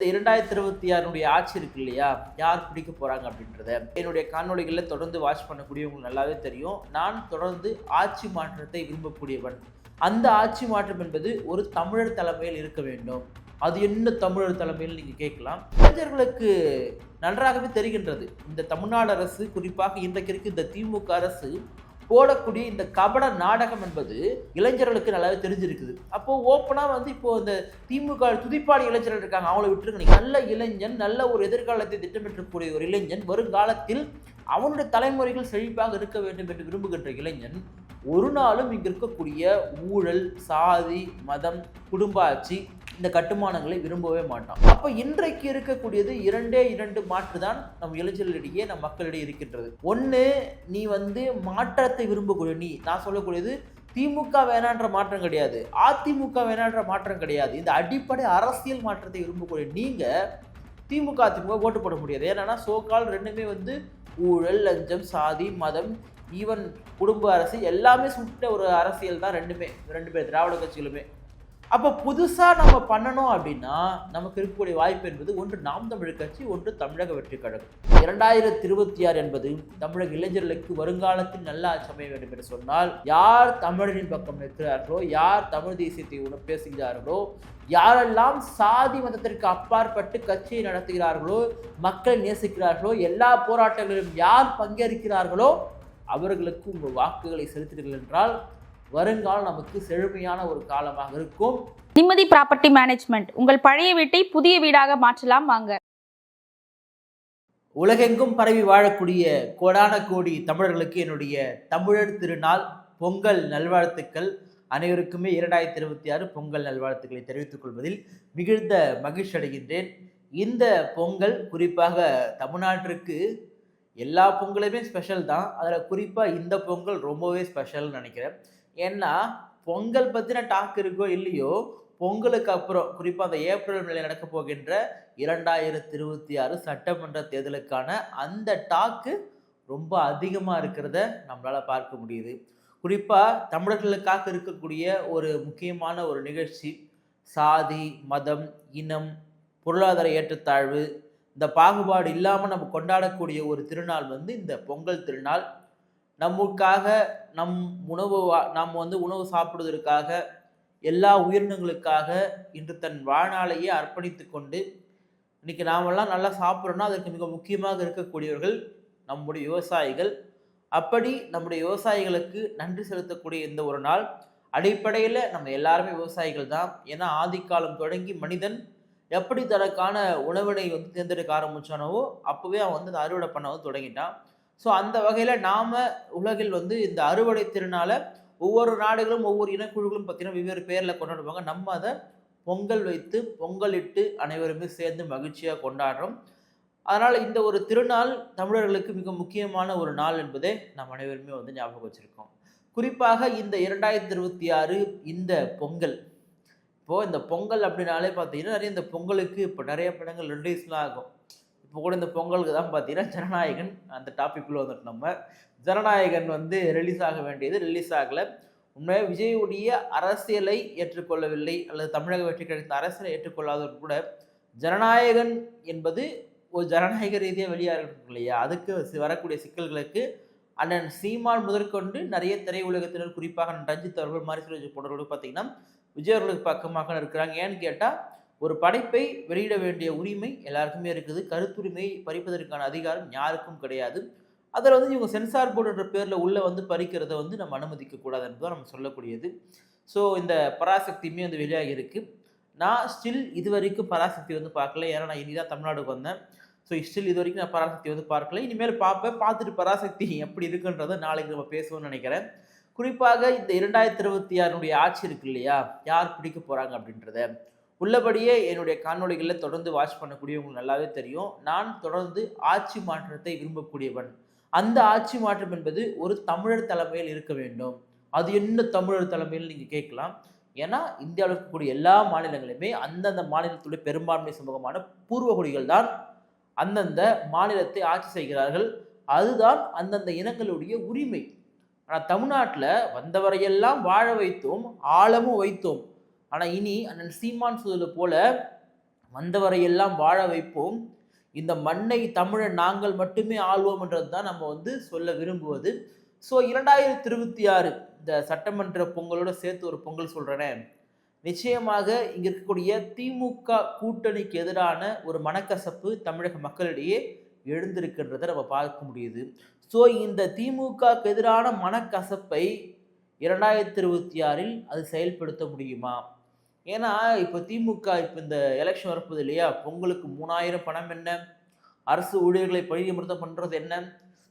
இந்த இரண்டாயிரத்தி இருபத்தி ஆறுடைய ஆட்சி இருக்கு இல்லையா? யார் பிடிக்க போறாங்க அப்படின்றத. என்னுடைய காணொலிகளில் தொடர்ந்து வாட்ச் பண்ணக்கூடியவங்களுக்கு நல்லாவே தெரியும். நான் தொடர்ந்து ஆட்சி மாற்றத்தை விரும்பக்கூடியவன். அந்த ஆட்சி மாற்றம் என்பது ஒரு தமிழர் தலைமையில் இருக்க வேண்டும். அது என்ன தமிழர் தலைமையில் நீங்க கேட்கலாம். இளைஞர்களுக்கு நன்றாகவே தெரிகின்றது. இந்த தமிழ்நாடு அரசு குறிப்பாக இன்றைக்கு இருக்கு இந்த திமுக அரசு போடக்கூடிய இந்த கபட நாடகம் என்பது இளைஞர்களுக்கு நல்லாவே தெரிஞ்சிருக்குது. அப்போது ஓப்பனாக வந்து இப்போது இந்த திமுக துதிப்பாடி இளைஞர்கள் இருக்காங்க. அவங்கள விட்டுருங்க. நல்ல இளைஞன் நல்ல ஒரு எதிர்காலத்தை திட்டமிட்டக்கூடிய ஒரு இளைஞன் வருங்காலத்தில் அவனுடைய தலைமுறைகள் செழிப்பாக இருக்க வேண்டும் என்று விரும்புகின்ற இளைஞன் ஒரு நாளும் இங்கே இருக்கக்கூடிய ஊழல் சாதி மதம் குடும்ப ஆட்சி இந்த கட்டுமானங்களை விரும்பவே மாட்டான். அப்ப இன்றைக்கு இருக்கக்கூடியது இரண்டே இரண்டு மாற்று தான் நம் இளைஞர்களிடையே நம் மக்களிடையே இருக்கின்றது. ஒன்று நீ வந்து மாற்றத்தை விரும்பக்கூடிய நீ நான் சொல்லக்கூடியது திமுக வேணான்ற மாற்றம் கிடையாது. அதிமுக வேணான்ற மாற்றம் கிடையாது. இந்த அடிப்படை அரசியல் மாற்றத்தை விரும்பக்கூடிய நீங்க திமுக அதிமுக ஓட்டு போட முடியாது. ஏன்னா சோக்கால் ரெண்டுமே வந்து ஊழல் லஞ்சம் சாதி மதம் ஈவன் குடும்ப அரசு எல்லாமே சுட்ட ஒரு அரசியல் தான் ரெண்டுமே ரெண்டு பேர் திராவிட கட்சிகளுமே. அப்போ புதுசாக நம்ம பண்ணணும் அப்படின்னா நமக்கு இருக்கக்கூடிய வாய்ப்பு என்பது ஒன்று நாம் தமிழ் கட்சி ஒன்று தமிழக வெற்றி கழகம். இரண்டாயிரத்தி இருபத்தி ஆறு என்பது தமிழக இளைஞர்களுக்கு வருங்காலத்தில் நல்ல சமைய வேண்டும் என்று சொன்னால் யார் தமிழரின் பக்கம் நிற்கிறார்களோ யார் தமிழ் தேசியத்தை உண பேசுகிறார்களோ யாரெல்லாம் சாதி மதத்திற்கு அப்பாற்பட்டு கட்சியை நடத்துகிறார்களோ மக்களை நேசிக்கிறார்களோ எல்லா போராட்டங்களிலும் யார் பங்கேற்கிறார்களோ அவர்களுக்கு உங்கள் வாக்குகளை செலுத்துகிறீர்கள் என்றால் வருங்காலம் நமக்கு செழுமையான ஒரு காலமாக இருக்கும். நிம்மதி ப்ராப்பர்ட்டி மேனேஜ்மெண்ட். உங்கள் பழைய வீட்டை புதிய வீடாக மாற்றலாம் வாங்க. உலகெங்கும் பரவி வாழக்கூடிய கோடான கோடி தமிழர்களுக்கு என்னுடைய தமிழர் திருநாள் பொங்கல் நல்வாழ்த்துக்கள். அனைவருக்குமே இரண்டாயிரத்தி இருபத்தி ஆறு பொங்கல் நல்வாழ்த்துக்களை தெரிவித்துக் கொள்வதில் மிகுந்த மகிழ்ச்சி அடைகின்றேன். இந்த பொங்கல் குறிப்பாக தமிழ்நாட்டிற்கு எல்லா பொங்கலுமே ஸ்பெஷல் தான். அதில் குறிப்பாக இந்த பொங்கல் ரொம்பவே ஸ்பெஷல்னு நினைக்கிறேன். ஏன்னா பொங்கல் பற்றின டாக் இருக்கோ இல்லையோ பொங்கலுக்கு அப்புறம் குறிப்பாக அந்த ஏப்ரல் மேலே நடக்க போகின்ற இரண்டாயிரத்தி இருபத்தி ஆறு சட்டமன்ற தேர்தலுக்கான அந்த டாக்கு ரொம்ப அதிகமாக இருக்கிறத நம்மளால் பார்க்க முடியுது. குறிப்பாக தமிழர்களுக்காக இருக்கக்கூடிய ஒரு முக்கியமான ஒரு நிகழ்ச்சி சாதி மதம் இனம் பொருளாதார ஏற்றத்தாழ்வு இந்த பாகுபாடு இல்லாமல் நம்ம கொண்டாடக்கூடிய ஒரு திருநாள் வந்து இந்த பொங்கல் திருநாள். நமக்காக நம் உணவு வா- நாம் வந்து உணவு சாப்பிடுவதற்காக எல்லா உயிரினங்களுக்காக இன்று தன் வாழ்நாளையே அர்ப்பணித்து கொண்டு இன்னைக்கு நாமெல்லாம் நல்லா சாப்பிட்றோன்னா அதற்கு மிக முக்கியமாக இருக்கக்கூடியவர்கள் நம்முடைய விவசாயிகள். அப்படி நம்முடைய விவசாயிகளுக்கு நன்றி செலுத்தக்கூடிய இந்த ஒரு நாள் அடிப்படையில் நம்ம எல்லாருமே விவசாயிகள் தான். ஏன்னா ஆதிக்காலம் தொடங்கி மனிதன் எப்படி தனக்கான உணவினை வந்து தேர்ந்தெடுக்க ஆரம்பித்தானவோ அப்போவே அவன் வந்து அந்த அறுவடை பண்ண வந்து தொடங்கிட்டான். ஸோ அந்த வகையில் நாம் உலகில் வந்து இந்த அறுவடை திருநாளை ஒவ்வொரு நாடுகளும் ஒவ்வொரு இனக்குழுக்களும் பார்த்தீங்கன்னா வெவ்வேறு பேரில் கொண்டாடுவாங்க. நம்ம அதை பொங்கல் வைத்து பொங்கலிட்டு அனைவருமே சேர்ந்து மகிழ்ச்சியாக கொண்டாடுறோம். அதனால் இந்த ஒரு திருநாள் தமிழர்களுக்கு மிக முக்கியமான ஒரு நாள் என்பதை நாம் அனைவருமே வந்து ஞாபகம் வச்சுருக்கோம். குறிப்பாக இந்த இரண்டாயிரத்தி இருபத்தி ஆறு இந்த பொங்கல். இப்போது இந்த பொங்கல் அப்படின்னாலே பார்த்தீங்கன்னா நிறைய இந்த பொங்கலுக்கு இப்போ நிறைய படங்கள் ரிலீஸ்லாம் ஆகும். இப்போ கூட இந்த பொங்கலுக்கு தான் பார்த்தீங்கன்னா ஜனநாயகன் அந்த டாப்பிக்குள்ளே வந்துட்டு நம்ம. ஜனநாயகன் வந்து ரிலீஸ் ஆக வேண்டியது ரிலீஸ் ஆகலை. உண்மையாக விஜயுடைய அரசியலை ஏற்றுக்கொள்ளவில்லை அல்லது தமிழக வெற்றி கிடைத்த அரசியலை ஏற்றுக்கொள்ளாதவர் கூட ஜனநாயகன் என்பது ஒரு ஜனநாயக ரீதியாக வெளியாக இருக்கும் இல்லையா? அதுக்கு வரக்கூடிய சிக்கல்களுக்கு அண்ணன் சீமான் முதற்கொண்டு நிறைய திரையுலகத்தினர் குறிப்பாக ரஞ்சித் அவர்கள் மாரிசுரஜ் போன்றவர்கள் பார்த்தீங்கன்னா விஜய் அவர்களுக்கு பக்கமாக இருக்கிறாங்க. ஏன்னு கேட்டால் ஒரு படைப்பை வெளியிட வேண்டிய உரிமை எல்லாருக்குமே இருக்குது. கருத்துரிமையை பறிப்பதற்கான அதிகாரம் யாருக்கும் கிடையாது. அதில் வந்து இவங்க சென்சார் போர்டுன்ற பேரில் உள்ளே வந்து பறிக்கிறத வந்து நம்ம அனுமதிக்க கூடாது தான் நம்ம சொல்லக்கூடியது. ஸோ இந்த பராசக்தியுமே வந்து வெளியாகி இருக்குது நான் ஸ்டில் இது வரைக்கும் பராசக்தி வந்து பார்க்கல. ஏன்னா நான் இனி தான் தமிழ்நாடுக்கு வந்தேன். ஸோ ஸ்டில் இது வரைக்கும் நான் பராசக்தி வந்து பார்க்கல. இனிமேல் பார்ப்பேன். பார்த்துட்டு பராசக்தி எப்படி இருக்குன்றதை நாளைக்கு நம்ம பேசுவோம்னு நினைக்கிறேன். குறிப்பாக இந்த இரண்டாயிரத்தி இருபத்தி ஆறுனுடைய ஆட்சி இருக்கு இல்லையா? யார் பிடிக்க போகிறாங்க அப்படின்றத. உள்ளபடியே என்னுடைய காணொளிகளில் தொடர்ந்து வாட்ச் பண்ணக்கூடியவங்களுக்கு நல்லாவே தெரியும். நான் தொடர்ந்து ஆட்சி மாற்றத்தை விரும்பக்கூடியவன். அந்த ஆட்சி மாற்றம் என்பது ஒரு தமிழர் தலைமையில் இருக்க வேண்டும். அது என்ன தமிழர் தலைமையில் நீங்கள் கேட்கலாம். ஏன்னா இந்தியாவில் இருக்கக்கூடிய எல்லா மாநிலங்களுமே அந்தந்த மாநிலத்துடைய பெரும்பான்மை சமூகமான பூர்வகுடிகள் தான் அந்தந்த மாநிலத்தை ஆட்சி செய்கிறார்கள். அதுதான் அந்தந்த இனங்களுடைய உரிமை. ஆனால் தமிழ்நாட்டில் வந்தவரையெல்லாம் வாழ வைத்தோம் ஆழமும் வைத்தோம். ஆனால் இனி அண்ணன் சீமான் சொல்வது போல வந்தவரையெல்லாம் வாழ வைப்போம். இந்த மண்ணை தமிழை நாங்கள் மட்டுமே ஆள்வோம் என்றது தான் நம்ம வந்து சொல்ல விரும்புவது. ஸோ இரண்டாயிரத்தி இருபத்தி ஆறு இந்த சட்டமன்ற பொங்கலோட சேர்த்து ஒரு பொங்கல் சொல்கிறேனே நிச்சயமாக இங்கே இருக்கக்கூடிய திமுக கூட்டணிக்கு எதிரான ஒரு மனக்கசப்பு தமிழக மக்களிடையே எழுந்திருக்கின்றதை நம்ம பார்க்க முடியுது. ஸோ இந்த திமுகக்கு எதிரான மனக்கசப்பை இரண்டாயிரத்தி இருபத்தி ஆறில் அது செயல்படுத்த முடியுமா? ஏன்னா இப்போ திமுக இப்போ இந்த எலெக்ஷன் வரப்போது இல்லையா? பொங்கலுக்கு மூணாயிரம் பணம் என்ன? அரசு ஊழியர்களை பணியமர்த்தம் பண்ணுறது என்ன?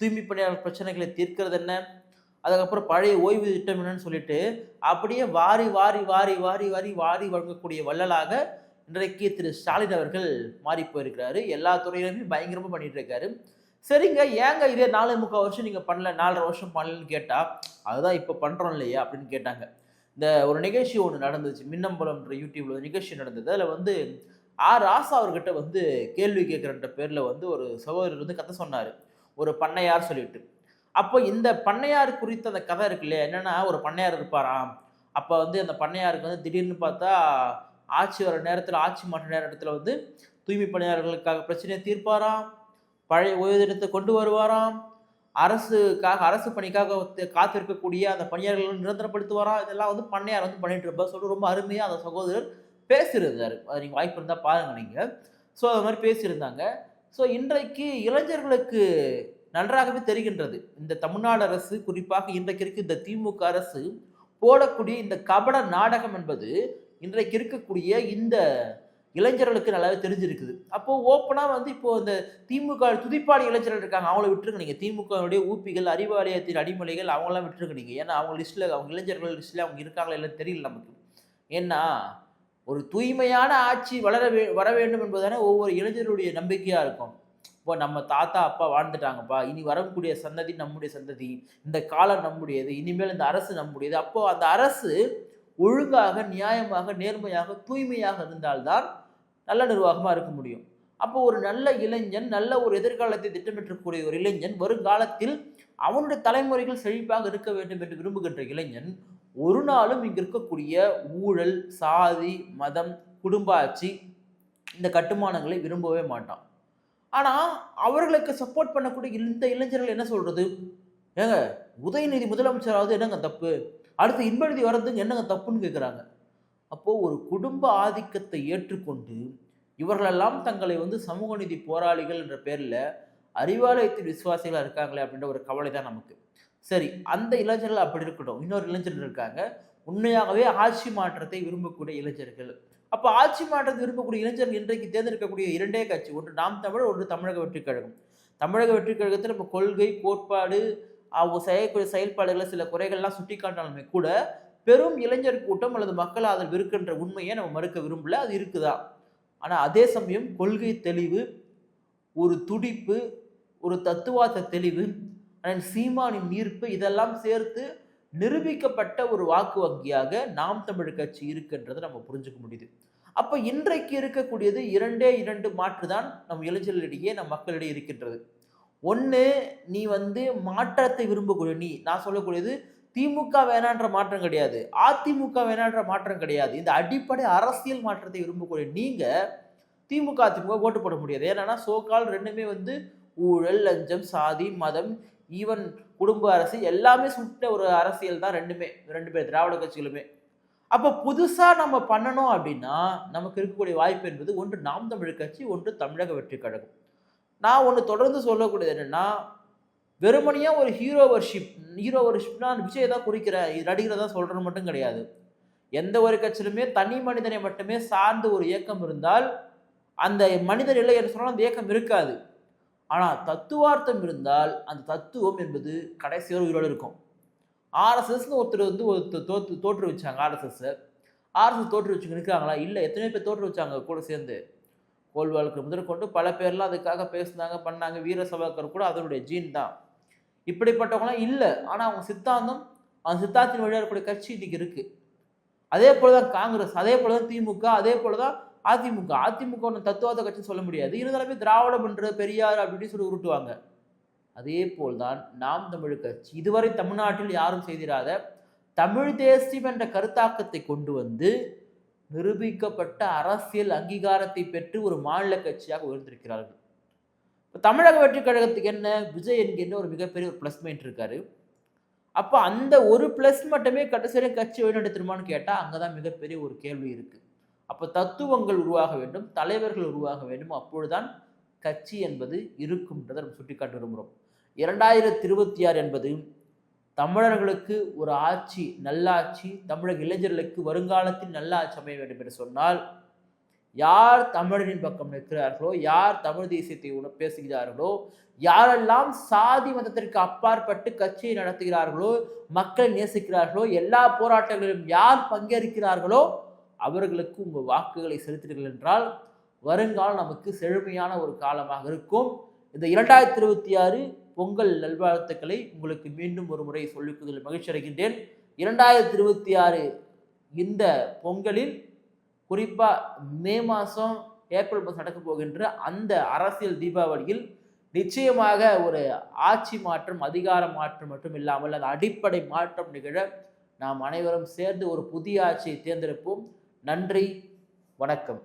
தூய்மை பணியாளர் பிரச்சனைகளை தீர்க்கிறது என்ன? அதுக்கப்புறம் பழைய ஓய்வு திட்டம் என்னன்னு சொல்லிட்டு அப்படியே வாரி வாரி வாரி வாரி வாரி வாரி வழங்கக்கூடிய வள்ளலாக இன்றைக்கு திரு. ஸ்டாலின் அவர்கள் மாறி போயிருக்கிறாரு. எல்லா துறையிலுமே பயங்கரமாக பண்ணிட்டு இருக்காரு. சரிங்க ஏங்க இதே நாலு முக்கால் வருஷம் நீங்கள் பண்ணல நாலரை வருஷம் பண்ணலன்னு கேட்டால் அதுதான் இப்போ பண்ணுறோம் இல்லையா? அப்படின்னு கேட்டாங்க. இந்த ஒரு நிகழ்ச்சி ஒன்று நடந்துச்சு மின்னம்பலம்ன்ற யூடியூப்ல ஒரு நிகழ்ச்சி நடந்தது. அதில் வந்து ஆர் ராசா அவர்கிட்ட வந்து கேள்வி கேட்குறன்ற பேரில் வந்து ஒரு சகோதரர் வந்து கதை சொன்னார். ஒரு பண்ணையார் சொல்லிட்டு. அப்போ இந்த பண்ணையார் குறித்த அந்த கதை இருக்கு இல்லையா? என்னென்னா ஒரு பண்ணையார் இருப்பாராம். அப்போ வந்து அந்த பண்ணையாருக்கு வந்து திடீர்னு பார்த்தா ஆட்சி வர நேரத்தில் ஆட்சி மாற்ற நேரத்தில் வந்து தூய்மை பணியாளர்களுக்காக பிரச்சனையை தீர்ப்பாராம். பழைய ஓய்வு ஓய்வூதியத்தை கொண்டு வருவாராம். அரசுக்காக அரசு பணிக்காக காத்திருக்கக்கூடிய அந்த பணியாளர்கள் நிரந்தரப்படுத்துவாரா? இதெல்லாம் வந்து பண்ணையார் வந்து பண்ணிட்டு இருப்பார். சொல்லிட்டு ரொம்ப அருமையாக அந்த சகோதரர் பேசியிருந்தார். அது நீங்கள் வாய்ப்பு இருந்தால் பாருங்க நீங்கள் ஸோ அது மாதிரி பேசியிருந்தாங்க. ஸோ இன்றைக்கு இளைஞர்களுக்கு நன்றாகவே தெரிகின்றது. இந்த தமிழ்நாடு அரசு குறிப்பாக இன்றைக்கு இருக்க இந்த திமுக அரசு போடக்கூடிய இந்த கபட நாடகம் என்பது இன்றைக்கு இருக்கக்கூடிய இந்த இளைஞர்களுக்கு நல்லாவே தெரிஞ்சிருக்குது. அப்போது ஓப்பனாக வந்து இப்போது இந்த திமுக துதிப்பாடி இளைஞர்கள் இருக்காங்க. அவங்கள விட்டுருங்க நீங்கள் திமுகவுடைய ஊப்பிகள் அறிவாலயத்தின் அடிமலைகள் அவங்களாம் விட்டுருங்க நீங்கள் ஏன்னா அவங்க லிஸ்ட்டில் அவங்க இளைஞர்கள் லிஸ்ட்டில் அவங்க இருக்காங்களா இல்லைன்னு தெரியல நமக்கு. ஏன்னா ஒரு தூய்மையான ஆட்சி வளர வே வர வேண்டும் என்பதுதானே ஒவ்வொரு இளைஞருடைய நம்பிக்கையாக இருக்கும். இப்போ நம்ம தாத்தா அப்பா வாழ்ந்துட்டாங்கப்பா. இனி வரக்கூடிய சந்ததி நம்முடைய சந்ததி. இந்த காலம் நம்முடையது. இனிமேல் இந்த அரசு நம்முடையது. அப்போது அந்த அரசு ஒழுங்காக நியாயமாக நேர்மையாக தூய்மையாக இருந்தால்தான் நல்ல நிர்வாகமாக இருக்க முடியும். அப்போ ஒரு நல்ல இளைஞன் நல்ல ஒரு எதிர்காலத்தை திட்டமிட்டக்கூடிய ஒரு இளைஞன் வருங்காலத்தில் அவனுடைய தலைமுறைகள் செழிப்பாக இருக்க வேண்டும் என்று விரும்புகின்ற இளைஞன் ஒரு நாளும் இங்கு இருக்கக்கூடிய ஊழல் சாதி மதம் குடும்ப ஆட்சி இந்த கட்டுமானங்களை விரும்பவே மாட்டான். ஆனால் அவர்களுக்கு சப்போர்ட் பண்ணக்கூடிய இந்த இளைஞர்கள் என்ன சொல்கிறது ஏங்க உதயநிதி முதலமைச்சராவது என்னங்க தப்பு? அடுத்து இன்பநிதி வர்றதுக்கு என்னங்க தப்புன்னு கேட்குறாங்க அப்போது ஒரு குடும்ப ஆதிக்கத்தை ஏற்றுக்கொண்டு இவர்களெல்லாம் தங்களை வந்து சமூக நீதி போராளிகள் என்ற பேரில் அறிவாலயத்தின் விசுவாசிகளாக இருக்காங்களே அப்படின்ற ஒரு கவலை தான் நமக்கு. சரி அந்த இளைஞர்கள் அப்படி இருக்கட்டும். இன்னொரு இளைஞர்கள் இருக்காங்க. உண்மையாகவே ஆட்சி மாற்றத்தை விரும்பக்கூடிய இளைஞர்கள். அப்போ ஆட்சி மாற்றத்தை விரும்பக்கூடிய இளைஞர்கள் இன்றைக்கு தேர்ந்தெடுக்கக்கூடிய இரண்டே கட்சி. ஒன்று நாம் தமிழ் ஒன்று தமிழக வெற்றி கழகம். தமிழக வெற்றி கழகத்தில் நம்ம கொள்கை கோட்பாடு அவங்க செய்யக்கூடிய செயல்பாடுகளில் சில குறைகள்லாம் சுட்டி காட்டினாலுமே கூட பெரும் இளைஞர் கூட்டம் அல்லது மக்கள் அதில் இருக்கின்ற உண்மையை நம்ம மறுக்க விரும்பல அது இருக்குதா? ஆனால் அதே சமயம் கொள்கை தெளிவு ஒரு துடிப்பு ஒரு தத்துவார்த்த தெளிவு அண்ட் சீமானின் ஈர்ப்பு இதெல்லாம் சேர்த்து நிரூபிக்கப்பட்ட ஒரு வாக்கு வங்கியாக நாம் தமிழ் கட்சி இருக்கின்றதை நம்ம புரிஞ்சுக்க முடியுது. அப்போ இன்றைக்கு இருக்கக்கூடியது இரண்டே இரண்டு மாற்று தான் நம் இளைஞர்களிடையே நம் மக்களிடையே இருக்கின்றது. ஒன்று நீ வந்து மாற்றத்தை விரும்பக்கூடிய நீ நான் சொல்லக்கூடியது திமுக வேணான்ற மாற்றம் கிடையாது. அதிமுக வேணான்ற மாற்றம் கிடையாது. இந்த அடிப்படை அரசியல் மாற்றத்தை விரும்பக்கூடிய நீங்க திமுக அதிமுக ஓட்டு போட முடியாது. ஏன்னா சோக்கால் ரெண்டுமே வந்து ஊழல் லஞ்சம் சாதி மதம் ஈவன் குடும்ப அரசு எல்லாமே சுட்ட ஒரு அரசியல் தான் ரெண்டுமே ரெண்டு பேர் திராவிட கட்சிகளுமே. அப்போ புதுசாக நம்ம பண்ணணும் அப்படின்னா நமக்கு இருக்கக்கூடிய வாய்ப்பு என்பது ஒன்று நாம் தமிழ் கட்சி ஒன்று தமிழக வெற்றி கழகம். நான் ஒன்று தொடர்ந்து சொல்லக்கூடியது என்னென்னா வெறுமனையாக ஒரு ஹீரோ வர்ஷிப் ஹீரோ வர்ஷிப்னா விஜய் தான் குறிக்கிறேன் இது நடிகரை தான் சொல்கிறது மட்டும் கிடையாது. எந்த ஒரு கட்சியிலுமே தனி மனிதனை மட்டுமே சார்ந்த ஒரு இயக்கம் இருந்தால் அந்த மனிதர் இல்லை என்று சொன்னால் அந்த இயக்கம் இருக்காது. ஆனால் தத்துவார்த்தம் இருந்தால் அந்த தத்துவம் என்பது கடைசி ஒரு உயிரோடு இருக்கும். ஆர்எஸ்எஸ்னு ஒருத்தர் வந்து ஒருத்தர் தோற்று தோற்று வச்சாங்க ஆர்எஸ்எஸ் ஆர்எஸ்எஸ் தோற்று வச்சுங்க இருக்காங்களா இல்லை எத்தனை பேர் தோற்று வச்சாங்க கூட சேர்ந்து. கோல்வாளுக்கு முதற்கொண்டு பல பேர்லாம் அதுக்காக பேசுனாங்க பண்ணாங்க வீர சபாக்கர் கூட அதனுடைய ஜீன் தான். இப்படிப்பட்டவங்களாம் இல்லை. ஆனால் அவங்க சித்தாந்தம் அந்த சித்தாந்தின் வழியாக இருக்கக்கூடிய கட்சி இன்னைக்கு இருக்குது அதே போல தான் காங்கிரஸ் அதே போல தான் திமுக அதே போல தான் அதிமுக. அதிமுக ஒன்று தத்துவாத கட்சின்னு சொல்ல முடியாது. இருந்தாலுமே திராவிடம் என்ற பெரியார் அப்படின்னு சொல்லி உருட்டுவாங்க. அதே போல்தான் நாம் தமிழ் கட்சி. இதுவரை தமிழ்நாட்டில் யாரும் செய்திராத தமிழ் தேசியம் என்ற கருத்தாக்கத்தை கொண்டு வந்து நிரூபிக்கப்பட்ட அரசியல் அங்கீகாரத்தை பெற்று ஒரு மாநில கட்சியாக உயர்ந்திருக்கிறார்கள். தமிழக வெற்றி கழகத்துக்கு என்ன விஜய் என்கின்ற ஒரு மிகப்பெரிய ஒரு ப்ளஸ் பாயிண்ட் இருக்காரு? அப்போ அந்த ஒரு ப்ளஸ் மட்டுமே கடைசியில் கட்சி வழிநடத்திருமான்னு கேட்டால் அங்கே தான் மிகப்பெரிய ஒரு கேள்வி இருக்குது அப்போ தத்துவங்கள் உருவாக வேண்டும் தலைவர்கள் உருவாக வேண்டும். அப்பொழுதுதான் கட்சி என்பது இருக்கும்ன்றதை நம்ம சுட்டிக்காட்ட விரும்புகிறோம் இரண்டாயிரத்தி இருபத்தி ஆறு என்பது தமிழர்களுக்கு ஒரு ஆட்சி நல்லாட்சி தமிழக இளைஞர்களுக்கு வருங்காலத்தில் நல்ல ஆட்சி அமைய வேண்டும் என்று சொன்னால் யார் தமிழரின் பக்கம் நிற்கிறார்களோ யார் தமிழ் தேசியத்தை உண பேசுகிறார்களோ யாரெல்லாம் சாதி மதத்திற்கு அப்பாற்பட்டு கட்சியை நடத்துகிறார்களோ மக்களை நேசிக்கிறார்களோ எல்லா போராட்டங்களிலும் யார் பங்கேற்கிறார்களோ அவர்களுக்கு உங்கள் வாக்குகளை செலுத்துகிறீர்கள் என்றால் வருங்காலம் நமக்கு செழுமையான ஒரு காலமாக இருக்கும். இந்த இரண்டாயிரத்தி இருபத்தி ஆறு பொங்கல் நல்வாழ்த்துக்களை உங்களுக்கு மீண்டும் ஒரு முறை சொல்லிக்கொள்வதில் மகிழ்ச்சி அடைகின்றேன் இரண்டாயிரத்தி இருபத்தி ஆறு இந்த பொங்கலில் குறிப்பாக மே மாதம் ஏப்ரல் மாதம் நடக்க போகின்ற அந்த அரசியல் தீபாவளியில் நிச்சயமாக ஒரு ஆட்சி மாற்றம் அதிகார மாற்றம் மட்டும் இல்லாமல் அந்த அடிப்படை மாற்றம் நிகழ நாம் அனைவரும் சேர்ந்து ஒரு புதிய ஆட்சியை தேர்ந்தெடுப்போம். நன்றி வணக்கம்.